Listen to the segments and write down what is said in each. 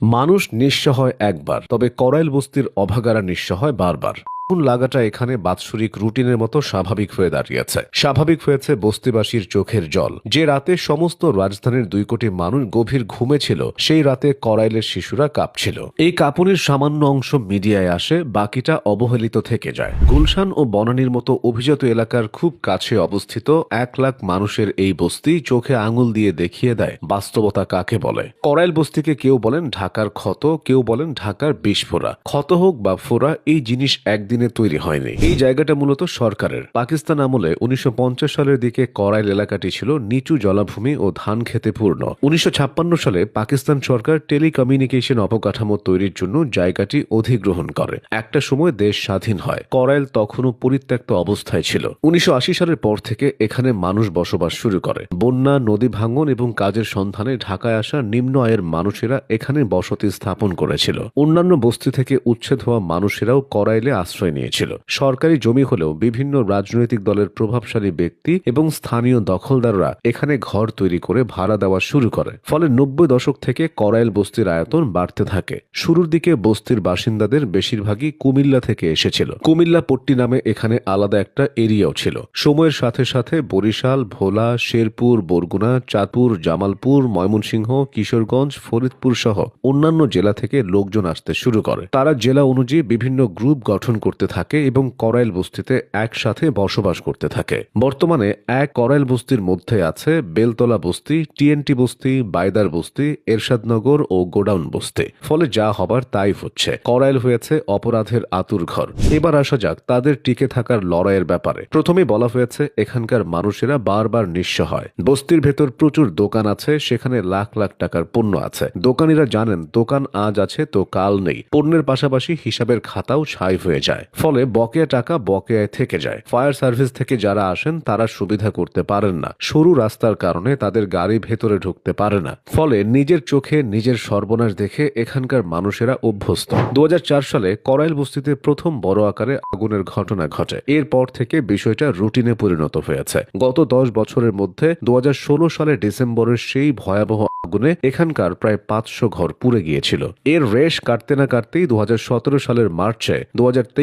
মানুষ নিঃস্ব হয় একবার তবে করাইল বস্তির অভাগারা নিঃস্ব হয় বারবার। আগুন লাগাটা এখানে বাৎসরিক রুটিনের মতো স্বাভাবিক হয়ে দাঁড়িয়েছে। স্বাভাবিক হয়েছে বস্তিবাসীর চোখের জল। যে রাতে সমস্ত রাজধানীর দুই কোটি মানুষ গভীর ঘুমে ছিল, সেই রাতে করাইলের শিশুরা কাঁপছিল। এই কাঁপুনির সামান্য অংশ মিডিয়ায় আসে, বাকিটা অবহেলিত থেকে যায়। গুলশান ও বনানীর মতো অভিজাত এলাকার খুব কাছে অবস্থিত এক লাখ মানুষের এই বস্তি চোখে আঙুল দিয়ে দেখিয়ে দেয়, বাস্তবতা কাকে বলে? করাইল বস্তিকে কেউ বলেন ঢাকার ক্ষত, কেউ বলেন ঢাকার বিস্ফোরা ক্ষত হোক বা ফোরা এই জিনিস একদিনে তৈরি হয়নি। এই জায়গাটা মূলত সরকারের। পাকিস্তান আমলে উনিশশো সালের দিকে করাইল এলাকাটি ছিল নিচু জলাভূমি ও ধান খেতে পূর্ণ। উনিশশো সালে পাকিস্তান সরকার টেলিকমিউনিকেশন অবকাঠামো তৈরির জন্য জায়গাটি অধিগ্রহণ করে। একটা সময় দেশ স্বাধীন হয়। করাইল তখনও পরিত্যক্ত অবস্থায় ছিল। উনিশশো আশি সালের পর থেকে এখানে মানুষ বসবাস শুরু করে। বন্যা, নদী ভাঙন এবং কাজের সন্ধানে ঢাকায় আসা নিম্ন আয়ের মানুষেরা এখানে বসতি স্থাপন করেছিল। অন্যান্য বস্তি থেকে উচ্ছেদ হওয়া মানুষেরাও করাইলে আশ্রয় নিয়েছিল। সরকারি জমি হলেও বিভিন্ন রাজনৈতিক দলের প্রভাবশালী ব্যক্তি এবং স্থানীয় দখলদাররা এখানে ঘর তৈরি করে ভাড়া দেওয়া শুরু করে। ফলে নব্বই দশক থেকে করাইল বস্তির আয়তন বাড়তে থাকে। শুরুর দিকে বস্তির বাসিন্দাদের বেশিরভাগই কুমিল্লা থেকে এসেছিল। কুমিল্লা পট্টি নামে এখানে আলাদা একটা এরিয়াও ছিল। সময়ের সাথে সাথে বরিশাল, ভোলা, শেরপুর, বরগুনা, চাঁদপুর, জামালপুর, ময়মনসিংহ, কিশোরগঞ্জ, ফরিদপুর সহ অন্যান্য জেলা থেকে লোকজন আসতে শুরু করে। তারা জেলা অনুযায়ী বিভিন্ন গ্রুপ গঠন করতে থাকে এবং করাইল বস্তিতে একসাথে বসবাস করতে থাকে। বর্তমানে এক করাইল বস্তির মধ্যে আছে বেলতলা বস্তি, টিএনটি বস্তি, বাইদার বস্তি, এরশাদনগর ও গোডাউন বস্তি। ফলে যা হবার তাই হচ্ছে। করাইল হয়েছে অপরাধের আতুর ঘর। এবার আসা যাক তাদের টিকে থাকার লড়াইয়ের ব্যাপারে। প্রথমে বলা হয়েছে, এখানকার মানুষেরা বারবার নিঃস্ব হয়। বস্তির ভেতর প্রচুর দোকান আছে, সেখানে লাখ লাখ টাকার পণ্য আছে। দোকানিরা জানেন, দোকান আজ আছে তো কাল নেই। পণ্যের পাশাপাশি হিসাবের খাতাও ছাই হয়ে যায়। ফলে বকেয়া টাকা বকেয়ায় থেকে যায়। ফায়ার সার্ভিস থেকে যারা আসেন, তারা সুবিধা করতে পারেন না। সরু রাস্তার কারণে তাদের গাড়ি ভেতরে ঢুকতে পারে না। ফলে নিজের চোখে নিজের সর্বনাশ দেখে এখানকার মানুষেরা অভ্যস্ত। দু সালে করাইল বস্তিতে প্রথম বড় আকারে আগুনের ঘটনা ঘটে। এরপর থেকে বিষয়টা রুটিনে পরিণত হয়েছে। গত দশ বছরের মধ্যে দু হাজার ষোলো সালে ডিসেম্বরের সেই ভয়াবহ আগুনে এখানকার প্রায় পাঁচশো ঘর পুড়ে গিয়েছিল। এর রেশ কাটতে না কাটতেই দু হাজার সতেরো সালের মার্চে দু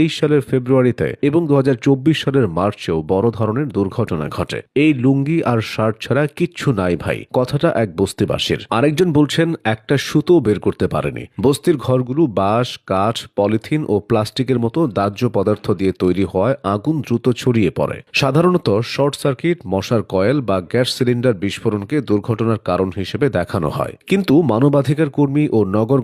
সালের ফেব্রুয়ারিতে এবং দু সালের মার্চেও বড় ধরনের দুর্ঘটনা ঘটে। এই লুঙ্গি আর শার্ট ছাড়া কিচ্ছু নাই ভাই, কথাটা এক বস্তিবাসীর। আরেকজন বলছেন, একটা সুতো বের করতে পারেনি। বস্তির ঘরগুলো বাঁশ, কাঠ, পলিথিন ও প্লাস্টিকের মতো দাহ্য পদার্থ দিয়ে তৈরি হওয়ায় আগুন দ্রুত ছড়িয়ে পড়ে। সাধারণত শর্ট সার্কিট, মশার কয়েল বা গ্যাস সিলিন্ডার বিস্ফোরণকে দুর্ঘটনার কারণ হিসেবে দেখানো হয়। কিন্তু মানবাধিকার কর্মী ও নগর